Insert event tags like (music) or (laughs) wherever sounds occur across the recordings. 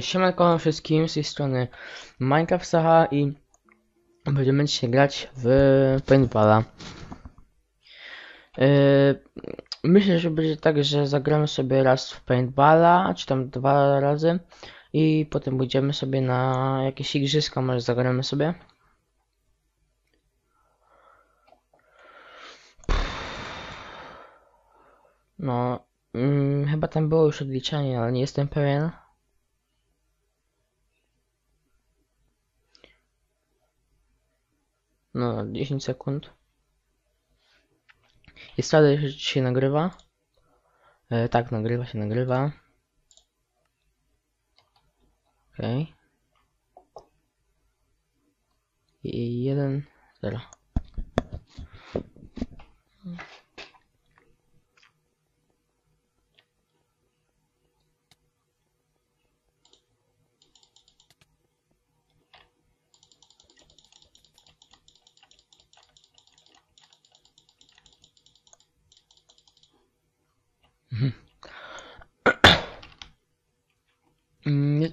Siemanko wszystkim z tej strony Minecraft Saha i będziemy dzisiaj grać w Paintballa. E, Myślę, że będzie tak, że zagramy sobie raz w Paintballa, czy tam dwa razy i potem pójdziemy sobie na jakieś igrzyska, może zagramy sobie. No, mm, chyba tam było już odliczanie, ale nie jestem pewien. No, 10 sekund. Jest radę, się nagrywa. E, tak, nagrywa się, nagrywa. Okej. Okay. I 1, 0.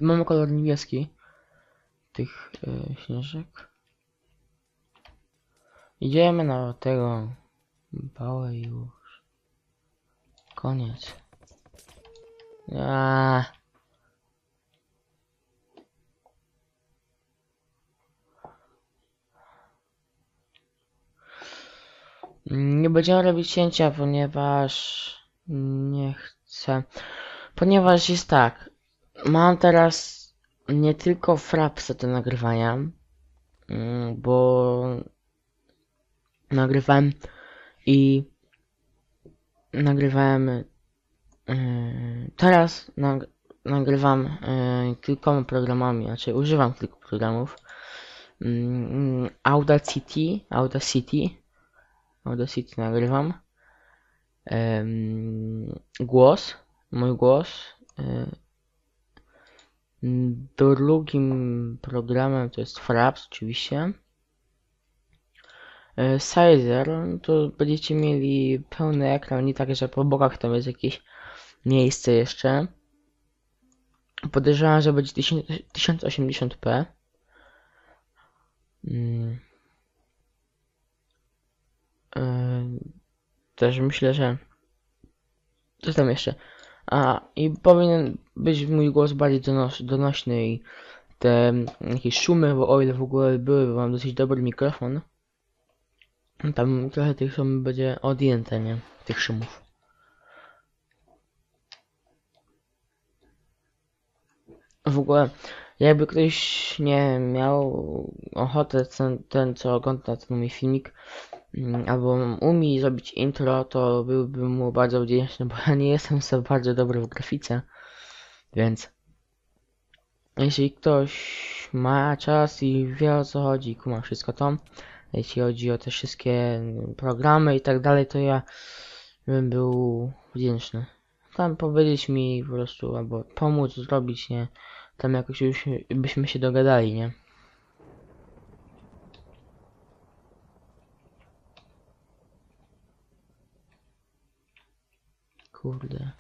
mamy kolor niebieski tych yy, śnieżek. Idziemy na tego bałę już. Koniec. Aaaa. Nie będziemy robić cięcia, ponieważ nie chcę. Ponieważ jest tak, mam teraz nie tylko frapsa do nagrywania, mm, bo nagrywałem i nagrywałem yy, teraz nag, nagrywam yy, kilkoma programami, znaczy używam kilku programów. Mm, Audacity, Audacity Audacity nagrywam. Głos, mój głos Mm, Drugim programem to jest Fraps oczywiście. E, Sizer to będziecie mieli pełny ekran, nie tak, że po bokach tam jest jakieś miejsce jeszcze. Podejrzewam, że będzie 1000 1080p. Mm. E, Też myślę, że... Co tam jeszcze? A, i powinien być mój głos bardziej donos donośny i te mm, jakieś szumy, bo o ile w ogóle były, bo mam dosyć dobry mikrofon, tam trochę tych szumów będzie odjęte, nie? Tych szumów. W ogóle, jakby ktoś nie miał ochoty, ten, ten co ogląda ten mój filmik, albo umie zrobić intro, to byłbym mu bardzo wdzięczny, bo (laughs) ja nie jestem za bardzo dobry w grafice, więc jeśli ktoś ma czas i wie o co chodzi, kuma wszystko to, jeśli chodzi o te wszystkie programy i tak dalej, to ja bym był wdzięczny. Tam powiedzieć mi po prostu, albo pomóc zrobić, nie? Tam jakoś już byśmy się dogadali, nie? Kurde.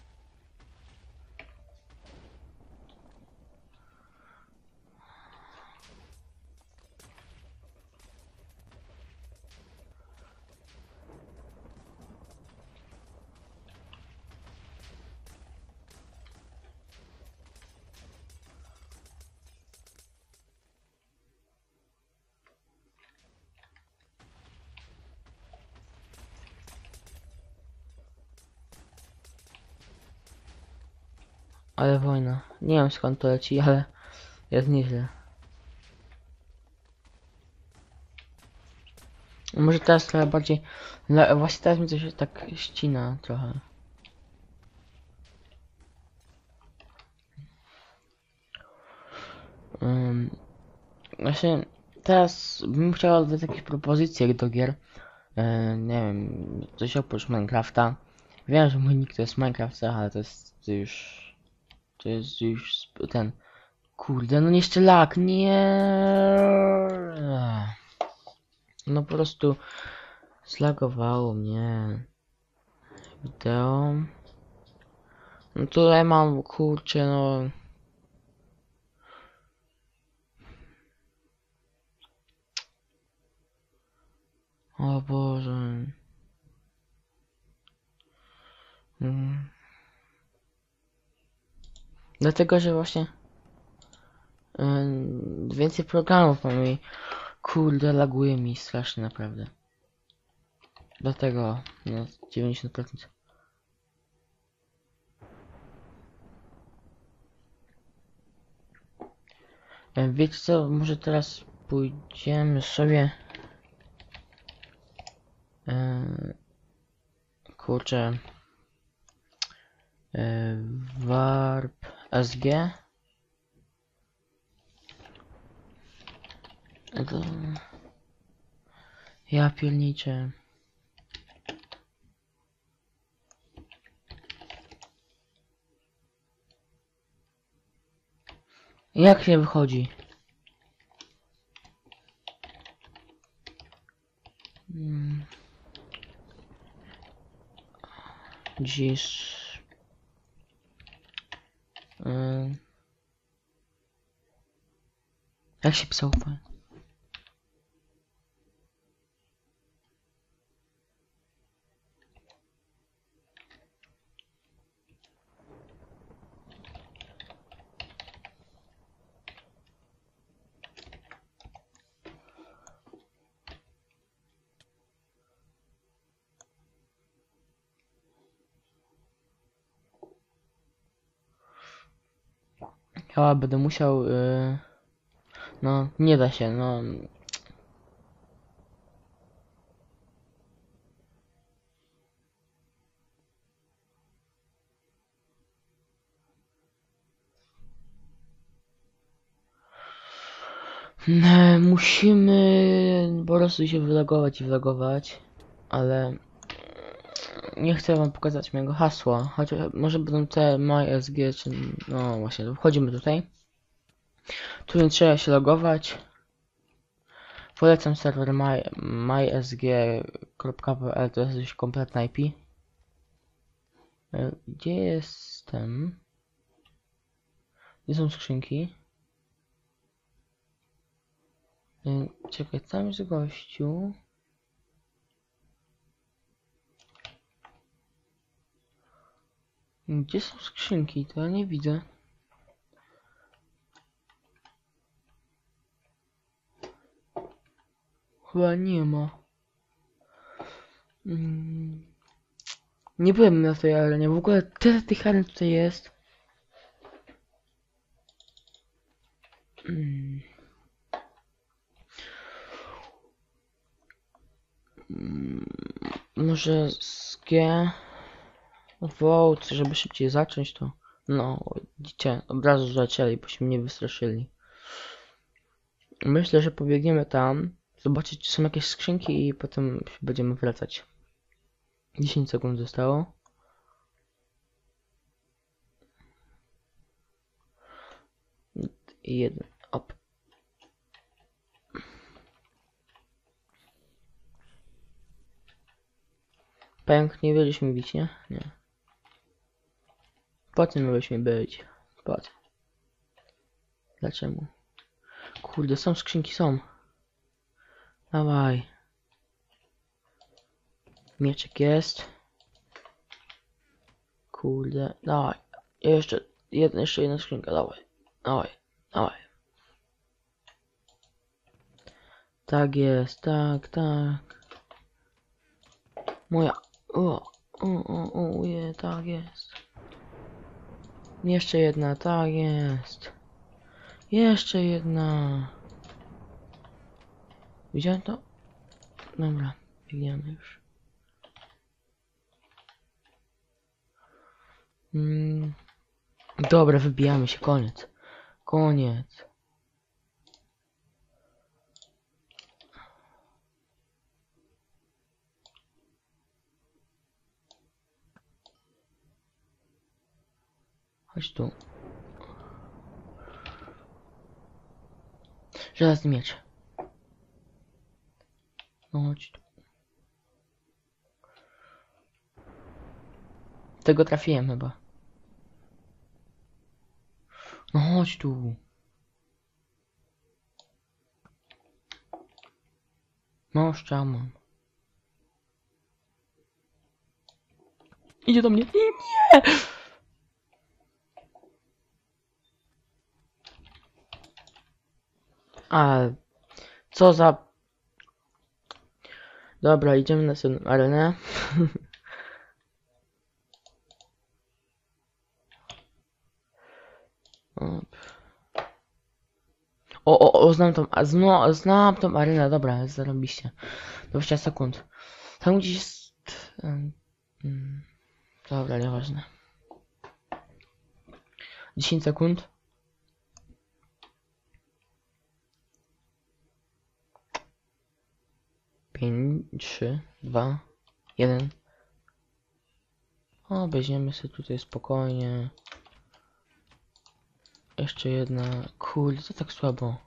Ale wojna. Nie wiem skąd to leci, ale jest nieźle. Może teraz trochę bardziej... No, właśnie teraz mi coś tak ścina trochę. Um, właśnie teraz bym chciał dać jakieś propozycje do gier. E, nie wiem, coś oprócz Minecrafta. Wiem, że mój nick to jest Minecraft, ale to jest już... To jest już ten... Kurde, no jeszcze lag, nie. No po prostu zlagowało mnie. Wideo. No tutaj mam, kurczę, no... O Boże. Dlatego, że właśnie ym, więcej programów mam i kurde, laguje mi strasznie naprawdę. Dlatego, no, 90%. E, Wiecie co, może teraz pójdziemy sobie e, kurczę e, warp SG to, ja pierniczę jak się wychodzi Mm. Dziś. Ym. Jak się pisał fajnie? Chyba będę musiał. Yy... No, nie da się, no. Musimy po prostu się wylogować i wylogować, ale nie chcę wam pokazać mojego hasła, chociaż może będą te MySG, czy no właśnie, wchodzimy tutaj. Tu nie trzeba się logować. Polecam serwer my, mysg.pl, to jest już kompletna IP. E, Gdzie jestem? Gdzie są skrzynki? E, Czekaj, tam jest gościu. Gdzie są skrzynki? To ja nie widzę. Chyba nie ma. Mm. Nie byłem na tej arenie. W ogóle tyle tych aren tutaj jest. Mm. Mm, Może z G Vote, żeby szybciej zacząć to. No, widzicie, od razu zaczęli, bo się mnie wystraszyli. Myślę, że pobiegniemy tam, zobaczyć czy są jakieś skrzynki i potem będziemy wracać. 10 sekund zostało. I jeden, op. Pęk, nie byliśmy bić, nie? Nie. Po co mieliśmy być? Po? Dlaczego? Kurde, są skrzynki, są. Dawaj. Mieczek jest. Kurde, dawaj. Jeszcze, jedna, jeszcze jedna skrzynka, dawaj. Dawaj, dawaj. Tak jest, tak, tak. Moja. O, o, o, o, je, tak jest. Jeszcze jedna, tak jest. Jeszcze jedna. Widziałem to? Dobra, biegniemy już. Mm. Dobra, wybijamy się, koniec. Koniec. Chodź tu. Żelazny miecz. No chodź tu. Tego trafiłem chyba. chodź tu. No, mam. Idzie do mnie. Nie, nie! A co za... Dobra, idziemy na następną arenę. (laughs) O, o, o, znam tą, a, zno, znam tą arenę, dobra, zarobiście. 20 sekund. Tam gdzieś jest... mm, dobra, nieważne. 10 sekund. Pięć, trzy, dwa, jeden. O, weźmiemy sobie tutaj spokojnie. Jeszcze jedna. Kurde, to tak słabo.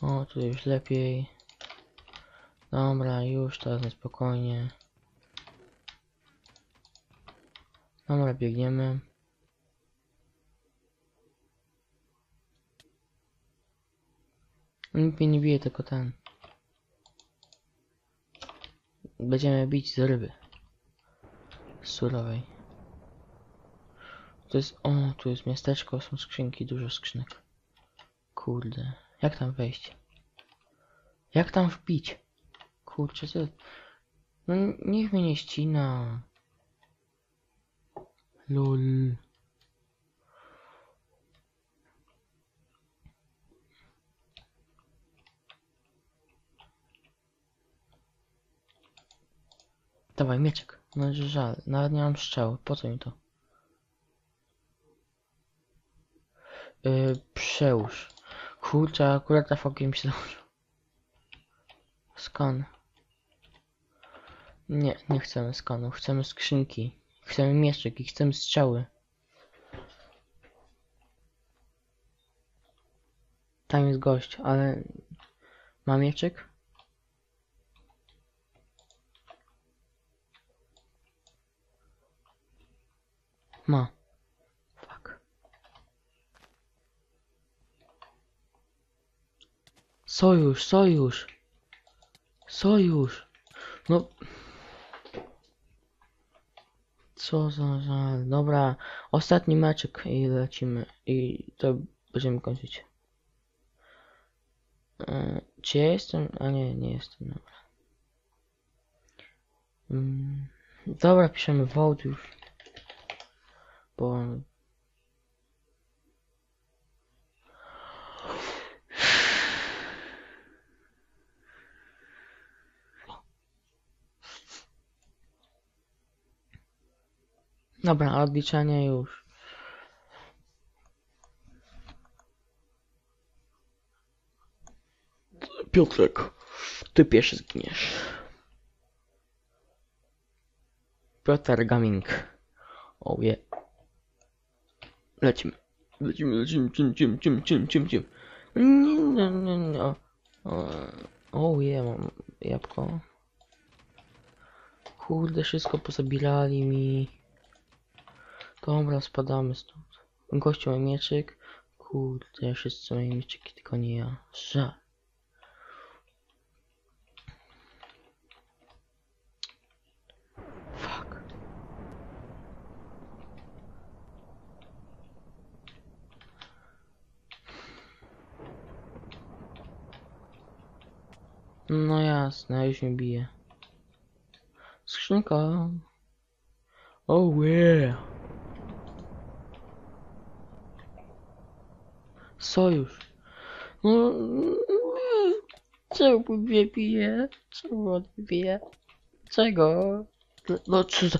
O, tu już lepiej. Dobra, już teraz na spokojnie. Dobra, biegniemy. Nikt mnie nie bije, tylko ten. Będziemy bić z ryby. Surowej. To jest, o, tu jest miasteczko, są skrzynki, dużo skrzynek. Kurde, jak tam wejść? Jak tam wbić? Kurczę, co? No niech mnie nie ścina. Lol. Dawaj, mieczek. No żal, nawet nie mam strzały, po co mi to? Yy, przełóż. Kurczę, akurat trafił mi się założył. Skan. Nie, nie chcemy skanu, chcemy skrzynki. Chcemy mieszek i chcemy strzały. Tam jest gość, ale... Ma mieczek? Ma. Fuck. Sojusz, sojusz. Sojusz. No. Co za żal. Dobra, ostatni meczek i lecimy. I to będziemy kończyć. E, czy ja jestem? A nie, nie jestem. Dobra. Mm, dobra, piszemy vote już. Bo Dobra, odliczanie już. Piotrek, ty pierwszy zginiesz. Piotr Gaming. Oh yeah. Lecimy. Lecimy, lecimy, cim, cim, cim, cim, cim, cim. Nie, nie, nie. O, oh yeah, mam jabłko. Kurde, wszystko pozabierali mi. Dobra, spadamy stąd. Gościu ma mieczyk. Kurde, wszyscy mają mieczyki, tylko nie ja. Żal. No jasne, już mnie bije. Skrzynka. Oh yeah. Sojusz. No, czemu mnie bije? Czemu on bije? Czego? No, czy.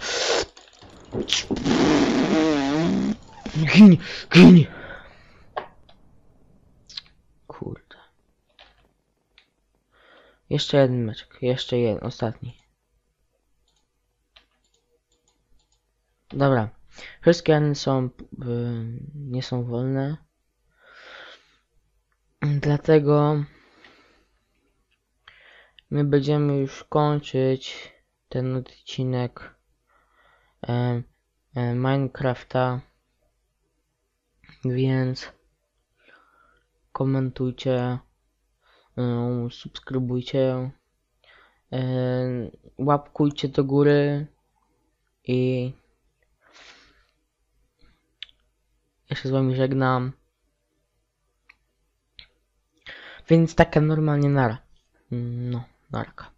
Gin, gin! Kurde. Jeszcze jeden meczek, jeszcze jeden, ostatni. Dobra. Wszystkie rany są, y, nie są wolne. Dlatego my będziemy już kończyć ten odcinek e, Minecrafta. Więc komentujcie, subskrybujcie, yy, łapkujcie do góry i ja się z wami żegnam. Więc taka normalnie nara. No, narka.